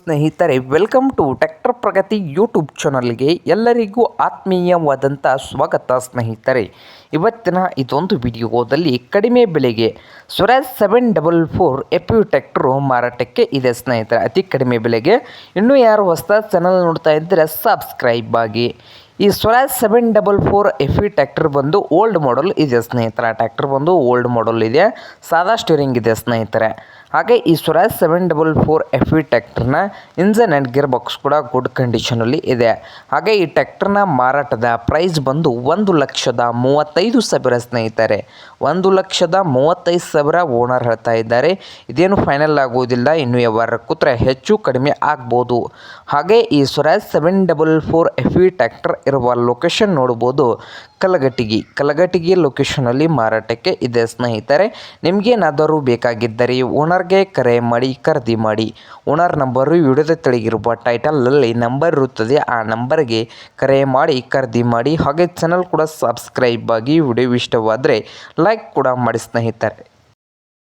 ಸ್ನೇಹಿತರೆ welcome to tractor Pragati YouTube ಚಾನಲ್ಗೆ ಎಲ್ಲರಿಗೂ ಆತ್ಮೀಯವಾದಂಥ ಸ್ವಾಗತ ಸ್ನೇಹಿತರೆ. ಇವತ್ತಿನ ಇದೊಂದು ವಿಡಿಯೋದಲ್ಲಿ ಕಡಿಮೆ ಬೆಲೆಗೆ Swaraj seven double four F U tractor ಮಾರಾಟಕ್ಕೆ ಇದೆ ಸ್ನೇಹಿತರೆ. ಅತಿ ಕಡಿಮೆ ಬೆಲೆಗೆ. ಇನ್ನೂ ಯಾರು ಹೊಸ ಚಾನಲ್ ನೋಡ್ತಾ ಇದ್ದರೆ ಸಬ್ಸ್ಕ್ರೈಬ್ ಆಗಿ. ಈ Swaraj seven double four F E tractor ಬಂದು ಓಲ್ಡ್ ಮಾಡಲ್ ಇದೆ ಸ್ನೇಹಿತರೆ. ಟ್ಯಾಕ್ಟರ್ ಬಂದು ಓಲ್ಡ್ ಮಾಡಲ್ ಇದೆ. ಸಾದಾ ಸ್ಟೀರಿಂಗ್ ಇದೆ ಸ್ನೇಹಿತರೆ. ಹಾಗೆ ಈ Swaraj seven double four F E ಟ್ಯಾಕ್ಟರ್ನ engine and gear box ಕೂಡ ಗುಡ್ ಕಂಡೀಷನಲ್ಲಿ ಇದೆ. ಹಾಗೆ ಈ ಟ್ಯಾಕ್ಟರ್ನ ಮಾರಾಟದ ಪ್ರೈಸ್ ಬಂದು ಒಂದು ಲಕ್ಷದ ಮೂವತ್ತೈದು ಸಾವಿರ ಸ್ನೇಹಿತರೆ. ಒಂದು ಲಕ್ಷದ ಮೂವತ್ತೈದು ಸಾವಿರ ಓನರ್ ಹೇಳ್ತಾ ಇದ್ದಾರೆ. ಇದೇನು ಫೈನಲ್ ಆಗುವುದಿಲ್ಲ, ಇನ್ನು ವ್ಯವಹಾರ ಕೂತ್ರೆ ಹೆಚ್ಚು ಕಡಿಮೆ ಆಗ್ಬೋದು. ಹಾಗೆ ಈ Swaraj seven double four F E tractor ಇರುವ ಲೊಕೇಶನ್ ನೋಡ್ಬೋದು. ಕಲಘಟಗಿ. ಕಲಘಟಗಿ ಲೊಕೇಶನಲ್ಲಿ ಮಾರಾಟಕ್ಕೆ ಇದೆ ಸ್ನೇಹಿತರೆ. ನಿಮಗೇನಾದರೂ ಬೇಕಾಗಿದ್ದರೆ ಓನರ್ಗೆ ಕರೆ ಮಾಡಿ, ಖರೀದಿ ಮಾಡಿ. ಓನರ್ ನಂಬರು ವಿಡಿಯೋದ ತೆಳಗಿರುವ ಟೈಟಲಲ್ಲಿ ನಂಬರ್ ಇರುತ್ತದೆ. ಆ ನಂಬರ್ಗೆ ಕರೆ ಮಾಡಿ, ಖರೀದಿ ಮಾಡಿ. ಹಾಗೆ ಚಾನಲ್ ಕೂಡ ಸಬ್ಸ್ಕ್ರೈಬ್ ಆಗಿ ವಿಡಿಯೋ ಇಷ್ಟವಾದರೆ ಲೈಕ್ ಕೂಡ ಮಾಡಿ ಸ್ನೇಹಿತರೆ.